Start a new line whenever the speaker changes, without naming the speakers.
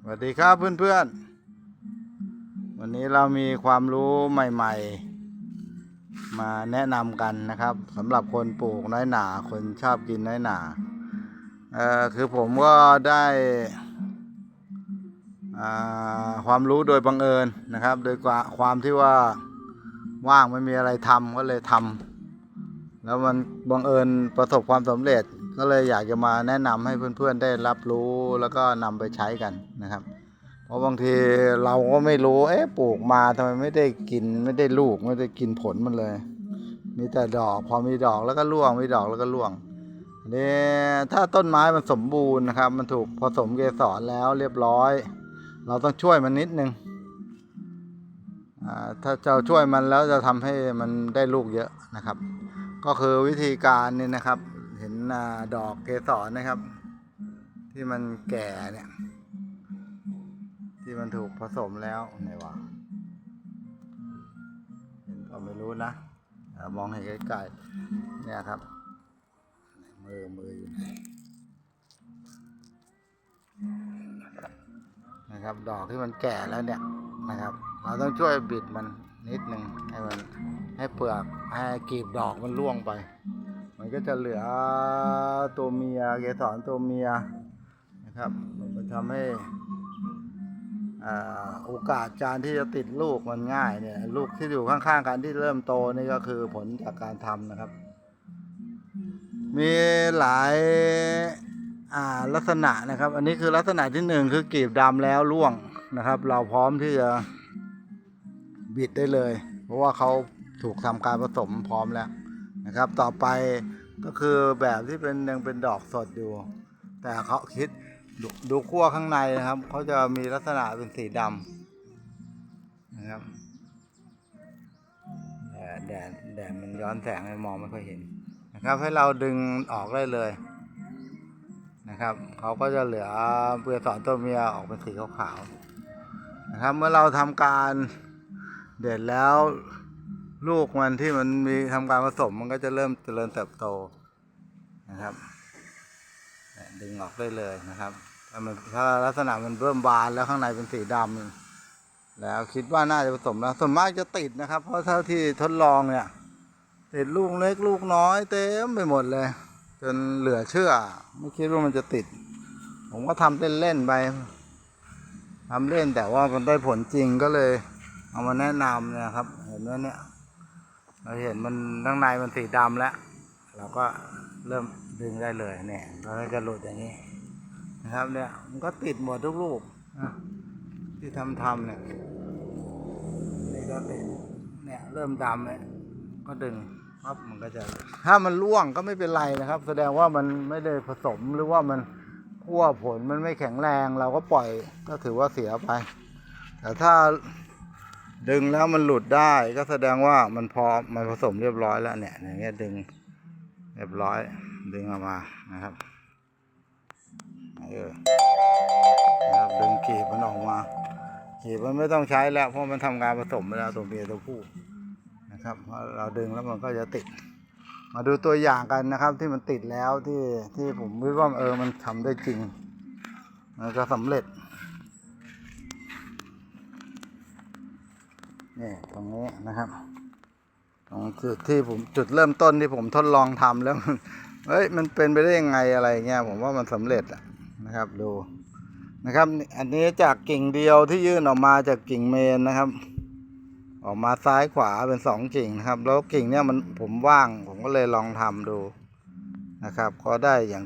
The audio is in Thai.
สวัสดีครับเพื่อนๆ วันนี้เรามีความรู้ใหม่ ๆ มาแนะนำกันนะครับสำหรับคนปลูกน้อยหนาคนชอบกินน้อยหนาเอ่อคือผมก็ได้ความรู้โดยบังเอิญนะครับ โดยความที่ว่าว่างไม่มีอะไรทำก็เลยทำแล้วมันบังเอิญประสบความสำเร็จ ก็เลยอยากจะมาแนะนำให้เพื่อนๆได้รับรู้แล้วก็นำไปใช้กันนะครับ เพราะบางทีเราก็ไม่รู้ เอ๊ะปลูกมาทำไมไม่ได้กินไม่ได้ลูกไม่ได้กินผลมันเลย มีแต่ดอกพอมีดอกแล้วก็ร่วงมีดอกแล้วก็ร่วงอันนี่ถ้าต้นไม้มันสมบูรณ์นะครับ มันถูกผสมเกสรแล้วเรียบร้อย เราต้องช่วยมันนิดนึงอ่าถ้าจะช่วยมันแล้วจะทำให้มันได้ลูกเยอะนะครับ ก็คือวิธีการนี่นะครับเห็นอ่า ดอกเกสรนะครับ ที่มันแก่เนี่ย ที่มันถูกผสมแล้วไหนวะเห็นก็ไม่รู้นะมองเห็นใกล้ๆเนี่ยครับ มือมืออยู่ไหนนะครับ ดอกที่มันแก่แล้วเนี่ยนะครับ เราต้องช่วยบิดมันนิดหนึ่งให้มันให้เปลือกให้กลีบดอกมันร่วงไป มันก็จะเหลือตัวเมียเกสรตัวเมียนะครับ มันทำให้อาโอกาสการที่จะติดลูกมันง่ายเนี่ยลูกที่อยู่ข้างๆกันที่เริ่มโตนี่ก็คือผลจากการทำนะครับ มีหลายลักษณะนะครับ อันนี้คือลักษณะที่หนึ่งคือกลีบดำแล้วร่วงนะครับ เราพร้อมที่จะบิดได้เลย เพราะว่าเขาถูกทำการผสมพร้อมแล้ว นะครับ ต่อไปก็คือแบบที่เป็นยังเป็นดอกสดอยู่ แต่เขาคิดดูดูขั้วข้างในนะครับเขาจะมีลักษณะเป็นสีดำนะครับแต่แดดแดดมันย้อนแสงให้มองไม่ค่อยเห็นนะครับให้เราดึงออกได้เลยนะครับเขาก็จะเหลือเปลือกสอนตัวเมียออกเป็นสีขาวๆนะครับ เมื่อเราทำการเด็ดแล้ว ลูกมันที่มันมีทำการผสมมันก็จะเริ่มเจริญเติบโตนะครับดึงออกได้เลยนะครับ ถ้ามันถ้าลักษณะมันเริ่มบานแล้วข้างในเป็นสีดำแล้วคิดว่าน่าจะผสมแล้วส่วนมากจะติดนะครับ เพราะเท่าที่ทดลองเนี่ยติดลูกเล็กลูกน้อยเต็มไปหมดเลย จนเหลือเชื่อ ไม่คิดว่ามันจะติด ผมก็ทำเล่นๆไปทำเล่นแต่ว่ามันได้ผลจริงก็เลย เอามาแนะนำเนะครับ เห็นไหมเนี่ย เราเห็นมันข้างในมันสีดำแล้ว เราก็เริ่มดึงได้เลยเนี่ยเราจะหลุดอย่างนี้นะครับเนี่ยมันก็ติดหมดทุกลูกนะที่ทำทำเนี่ยนี่ก็ติดเนี่ยเริ่มดำเนี่ยก็ดึงปั๊บมันก็จะถ้ามันร่วงก็ไม่เป็นไรนะครับ แสดงว่ามันไม่ได้ผสมหรือว่ามันขั้วผลมันไม่แข็งแรง เราก็ปล่อยก็ถือว่าเสียไป แต่ถ้า ดึงแล้วมันหลุดได้ก็แสดงว่ามันพอมันผสมเรียบร้อยแล้วเนี่ยอย่างเงี้ยดึงเรียบร้อยดึงออกมานะครับเออนะครับดึงขีบมันออกมาขีบมันไม่ต้องใช้แล้ว เพราะมันทำการผสมไปแล้วตัวเมียตัวผู้นะครับพอเราดึงแล้วมันก็จะติด มาดูตัวอย่างกันนะครับ ที่มันติดแล้วที่ที่ผมวิดว่าเออมันทำได้จริงมันก็สำเร็จ นี่ตรงนี้นะครับ ตรงจุดที่ผมจุดเริ่มต้นที่ผมทดลองทำแล้วเฮ้ยมันเป็นไปได้ยังไงอะไรเงี้ยผมว่ามันสำเร็จอะนะครับดูนะครับ อันนี้จากกิ่งเดียวที่ยื่นออกมาจากกิ่งเมนนะครับ ออกมาซ้ายขวาเป็นสองกิ่งนะครับ แล้วกิ่งเนี้ยมันผมว่าง ผมก็เลยลองทำดูนะครับ ก็ได้อย่าง